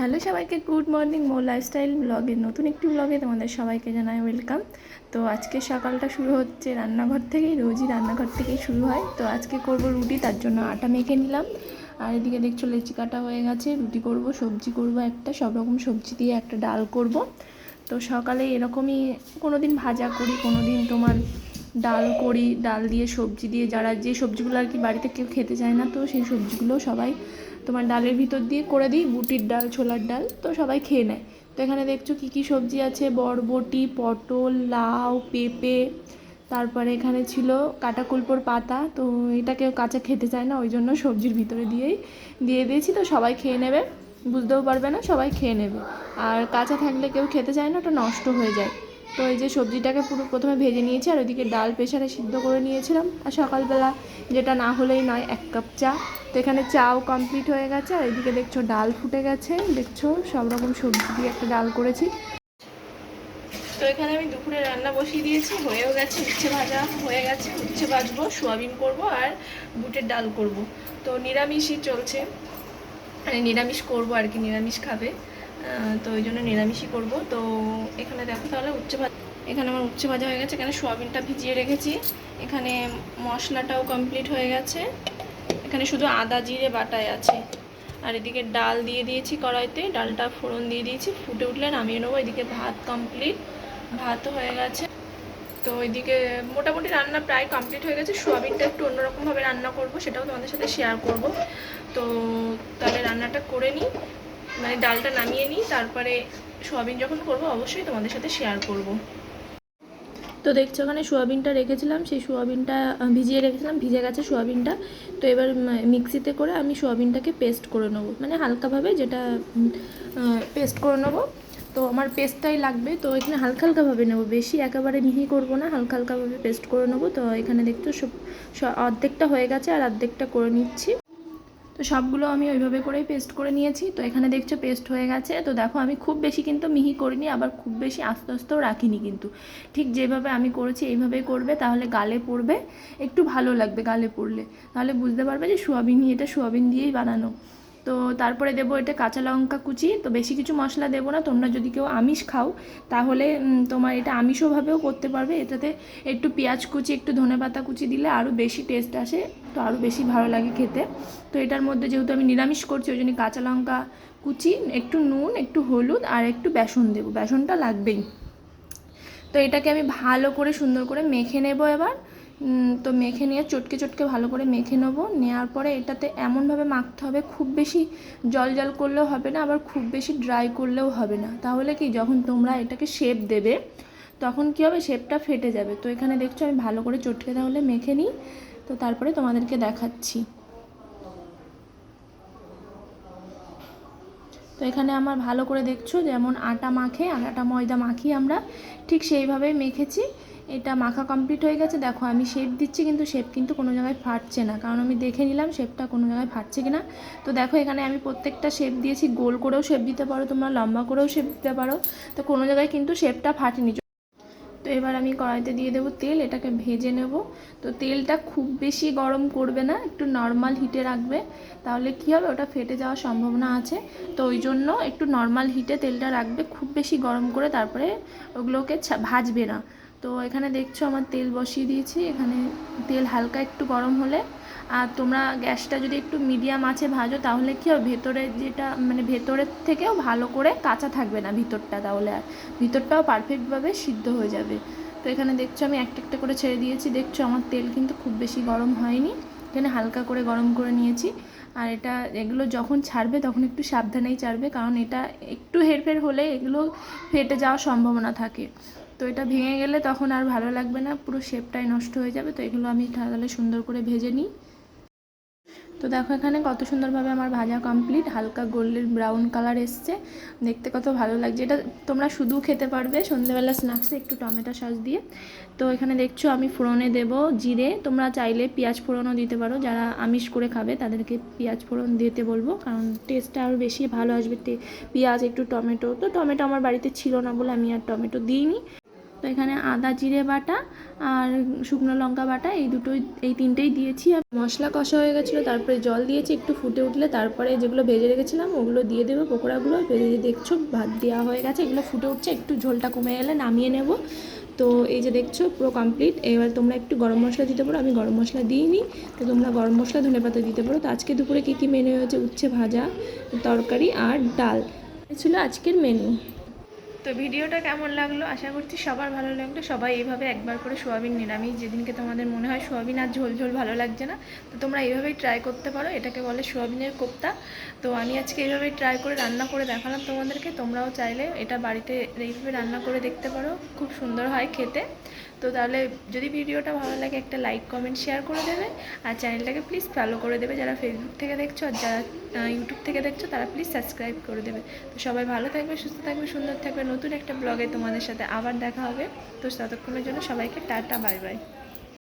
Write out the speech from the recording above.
Hello সবাইকে, good morning মো lifestyle ব্লগের নতুন একটি ব্লগে তোমাদের সবাইকে জানাই ওয়েলকাম। তো আজকে সকালটা শুরু হচ্ছে রান্নাঘর থেকেই, রোজই রান্নাঘর থেকেই শুরু হয়। তো আজকে করব রুটি, তার জন্য আটা মেখে নিলাম। আর এদিকে দেখছ লেচি কাটা হয়ে গেছে, রুটি করব, সবজি করব একটা, সব রকম সবজি দিয়ে একটা ডাল করব। তো সকালে এরকমই কোনো দিন ভাজা করি কোনো দিন তোমার ডাল করি, ডাল দিয়ে সবজি দিয়ে, যারা যে সবজিগুলো আর কি বাড়িতে কেউ খেতে চায় না, তো সেই সবজিগুলো সবাই তোমার ডালের ভিতর দিয়ে করে দিই, বুটির ডাল, ছোলার ডাল, তো সবাই খেয়ে নেয়। তো এখানে দেখছ কী কী সবজি আছে? বরবটি, পটল, লাউ, পেঁপে, তারপরে এখানে ছিল কাটাকুলপোর পাতা, তো এটা কেউ কাঁচা খেতে চায় না, ওই জন্য সবজির ভিতরে দিয়েই, দিয়ে দিয়েছি, তো সবাই খেয়ে নেবে। বুঝতেও পারবে না, সবাই খেয়ে নেবে। আর কাঁচা থাকলে কেউ খেতে চায় না, ওটা নষ্ট হয়ে যায়। তো এই যে সবজিটাকে পুরো প্রথমে ভেজে নিয়েছি, আর ওইদিকে ডাল প্রেশারে সিদ্ধ করে নিয়েছিলাম। আর সকালবেলা যেটা না হলেই নয়, এক কাপ চা। তো এখানে চাও কমপ্লিট হয়ে গেছে, আর এদিকে দেখছ ডাল ফুটে গেছে। দেখছ সব রকম সবজি দিয়ে একটা ডাল করেছি। তো এখানে আমি দুপুরে রান্না বসিয়ে দিয়েছি, হয়েও গেছে, উচ্ছে ভাজা হয়ে গেছে। উচ্ছে ভাজবো, সোয়াবিন করব, আর বুটের ডাল করব। তো নিরামিষই চলছে। মানে নিরামিষ করব আর কি, নিরামিষ খাবে। তো ওই জন্য নিরামিষই করব। তো এখানে দেখো তাহলে ভাজা এখানে আমার উচ্ছে ভাজা হয়ে গেছে। এখানে সোয়াবিনটা ভিজিয়ে রেখেছি। এখানে মশলাটাও কমপ্লিট হয়ে গেছে। এখানে শুধু আদা, জিরে বাটায় আছে। আর এদিকে ডাল দিয়ে দিয়েছি কড়াইতে। ডালটা ফোড়ন দিয়ে দিয়েছি। ফুটে উঠলে নামিয়ে নেব। এদিকে ভাত কমপ্লিট ভাতও হয়ে গেছে। তো এদিকে মোটামুটি রান্না প্রায় কমপ্লিট হয়ে গেছে। সোয়াবিনটা একটু অন্যরকমভাবে রান্না করব। সেটাও তোমাদের সাথে শেয়ার করব। তো তাহলে রান্নাটা করে নিই। মানে ডালটা নামিয়ে নিই, তারপরে সোয়াবিন যখন করব, অবশ্যই তোমাদের সাথে শেয়ার করব। তো দেখছ, ওখানে সোয়াবিনটা রেখেছিলাম, সেই সোয়াবিনটা ভিজিয়ে রেখেছিলাম, ভিজে গেছে সোয়াবিনটা। তো এবার মিক্সিতে করে আমি সোয়াবিনটাকে পেস্ট করে নেব মানে হালকাভাবে যেটা পেস্ট করে নেব। তো আমার পেস্টটাই লাগবে, তো এখানে হালকা হালকাভাবে নেব, বেশি একেবারে মিহি করব না, হালকা হালকাভাবে পেস্ট করে নেব। তো এখানে দেখছ অর্ধেকটা হয়ে গেছে, আর অর্ধেকটা করে নিচ্ছি। তো সবগুলো আমি ওইভাবে করেই পেস্ট করে নিয়েছি। তো এখানে দেখছ পেস্ট হয়ে গেছে। তো দেখো আমি খুব বেশি কিন্তু মিহি করিনি, আবার খুব বেশি আস্তে আস্তেও রাখিনি কিন্তু। ঠিক যেভাবে আমি করেছি এইভাবেই করবে, তাহলে গালে পড়বে, একটু ভালো লাগবে গালে পড়লে। তাহলে বুঝতে পারবে যে সোয়াবিন, এটা সোয়াবিন দিয়েই বানানো। তো তারপরে দেবো এটা কাঁচা লঙ্কা কুচি। তো বেশি কিছু মশলা দেবো না, তোমরা যদি কেউ আমিষ খাও, তাহলে তোমার এটা আমিষভাবেও করতে পারবে। এটাতে একটু পেঁয়াজ কুচি, একটু ধনেপাতা কুচি দিলে আরও বেশি টেস্ট আসে, তো আরও বেশি ভালো লাগে খেতে। তো এটার মধ্যে যেহেতু আমি নিরামিষ করছি, ওই জন্য কাঁচা লঙ্কা কুচি, একটু নুন, একটু হলুদ, আর একটু বেসন দেবো। বেসনটা লাগবেই। তো এটাকে আমি ভালো করে, সুন্দর করে মেখে নেব এবার। তো মেখে নিয়ে চটকে চটকে ভালো করে মেখে নেব। নেওয়ার পরে এটাতে এমনভাবে মাখতে হবে, খুব বেশি জল জল করলেও হবে না, আবার খুব বেশি ড্রাই করলেও হবে না। তাহলে কি, যখন তোমরা এটাকে শেপ দেবে, তখন কি হবে শেপটা ফেটে যাবে। তো এখানে দেখছ, আমি ভালো করে চটকে তাহলে মেখে নিই। তো তারপরে তোমাদেরকে দেখাচ্ছি। তো এখানে আমার ভালো করে দেখছ যেমন আটা মাখে আটা ময়দা মাখি আমরা ঠিক সেইভাবেই মেখেছি। এটা মাখা কমপ্লিট হয়ে গেছে। দেখো আমি শেপ দিচ্ছি কিন্তু শেপ কিন্তু কোনো জায়গায় ফাটছে না। কারণ আমি দেখে নিলাম শেপটা কোনো জায়গায় ফাটছে কিনা। তো দেখো এখানে আমি প্রত্যেকটা শেপ দিয়েছি। গোল করেও শেপ দিতে পারো তোমরা, লম্বা করেও শেপ দিতে পারো। তো কোনো জায়গায় কিন্তু শেপটা ফাটেনি। তো এবার আমি কড়াইতে দিয়ে দেবো তেল, এটাকে ভেজে নেব। তো তেলটা খুব বেশি গরম করবে না, একটু নর্মাল হিটে রাখবে। তাহলে কি হবে? ওটা ফেটে যাওয়ার সম্ভাবনা আছে। তো ওই জন্য একটু নর্মাল হিটে তেলটা রাখবে, খুব বেশি গরম করে তারপরে ওগুলোকে ভাজবে না। তো এখানে দেখছ আমার তেল বসিয়ে দিয়েছি। এখানে তেল হালকা একটু গরম হলে। আর তোমরা গ্যাসটা যদি একটু মিডিয়াম আছে ভাজো, তাহলে কী হবে? ভেতরে যেটা মানে ভেতরের থেকেও ভালো করে কাঁচা থাকবে না ভিতরটা, তাহলে আর। ভিতরটাও পারফেক্টভাবে সিদ্ধ হয়ে যাবে। তো এখানে দেখছ আমি একটা একটা করে ছেড়ে দিয়েছি। দেখছ আমার তেল কিন্তু খুব বেশি গরম হয়নি। এখানে হালকা করে গরম করে নিয়েছি। আর এটা, এগুলো যখন ছাড়বে তখন একটু সাবধানেই ছাড়বে, কারণ এটা একটু হেরফের হলে এগুলো ফেটে যাওয়ার সম্ভাবনা থাকে। তো এটা ভেঙে গেলে তখন আর ভালো লাগবে না, পুরো শেপটাই নষ্ট হয়ে যাবে, তো এগুলো আমি তাহলে সুন্দর করে ভেজে নিই। তো দেখো এখানে কত সুন্দরভাবে আমার ভাজা কমপ্লিট হালকা গোল্ডেন ব্রাউন কালার এসছে, দেখতে কত ভালো লাগছে। এটা তোমরা শুধু খেতে পারবে সন্ধ্যেবেলা স্ন্যাক্সে একটু টমেটো সস দিয়ে। তো এখানে দেখছ আমি ফোড়নে দেব জিরে, তোমরা চাইলে পেঁয়াজ ফোড়নও দিতে পারো, যারা আমিষ করে খাবে তাদেরকে পেঁয়াজ ফোড়ন দিতে বলব, কারণ টেস্টটা আরও বেশি ভালো আসবে পেঁয়াজ, একটু টমেটো, তো টমেটো আমার বাড়িতে ছিল না বলে আমি আর টমেটো দিইনি। তো এখানে আদা, জিরে বাটা আর শুকনো লঙ্কা বাটা, এই দুটোই, এই তিনটেই দিয়েছি। আর মশলা কষা হয়ে গেছিল, তারপরে জল দিয়েছি, একটু ফুটে উঠলে তারপরে যেগুলো ভেজে রেখেছিলাম, ওগুলো দিয়ে দেবো পকোড়াগুলো। ভেজে দেখছ, ভাত দেওয়া হয়ে গেছে, এগুলো ফুটে উঠছে, একটু ঝোলটা কমে গেলে নামিয়ে নেব। তো এই যে দেখছ, পুরো কমপ্লিট এবার তোমরা একটু গরম মশলা দিতে পারো, আমি গরম মশলা দিইনি। তো তোমরা গরম মশলা ধনে পাতা দিতে পারো। তো আজকে দুপুরে কী কী মেনু হয়েছে? উচ্ছে ভাজা, তরকারি আর ডাল। ছিল আজকের মেনু তো ভিডিওটা কেমন লাগল? আশা করছি সবার ভালো লাগল। সবাই এইভাবে একবার করে সোয়াবিন নিরামিষ যেদিনকে তোমাদের মনে হয় সোয়াবিন আর ঝোল ঝোল ভালো লাগছে না, তো তোমরা এইভাবেই ট্রাই করতে পারো। এটাকে বলে সোয়াবিনের কোপ্তা। তো আমি আজকে এইভাবেই ট্রাই করে রান্না করে দেখালাম তোমাদেরকে। তোমরাও চাইলে এটা বাড়িতে এইভাবে রান্না করে দেখতে পারো। খুব সুন্দর হয় খেতে। তো তাহলে যদি ভিডিওটা ভালো লাগে একটা লাইক কমেন্ট শেয়ার করে দেবে। আর চ্যানেলটাকে প্লিজ ফলো করে দেবে। যারা ফেসবুক থেকে দেখছ আর যারা ইউটিউব থেকে দেখছ, তারা প্লিজ সাবস্ক্রাইব করে দেবে। তো সবাই ভালো থাকবে, সুস্থ থাকবে, সুন্দর থাকবে। নতুন একটা ব্লগে তোমাদের সাথে আবার দেখা হবে। তো ততক্ষণের জন্য সবাইকে টাটা বাই বাই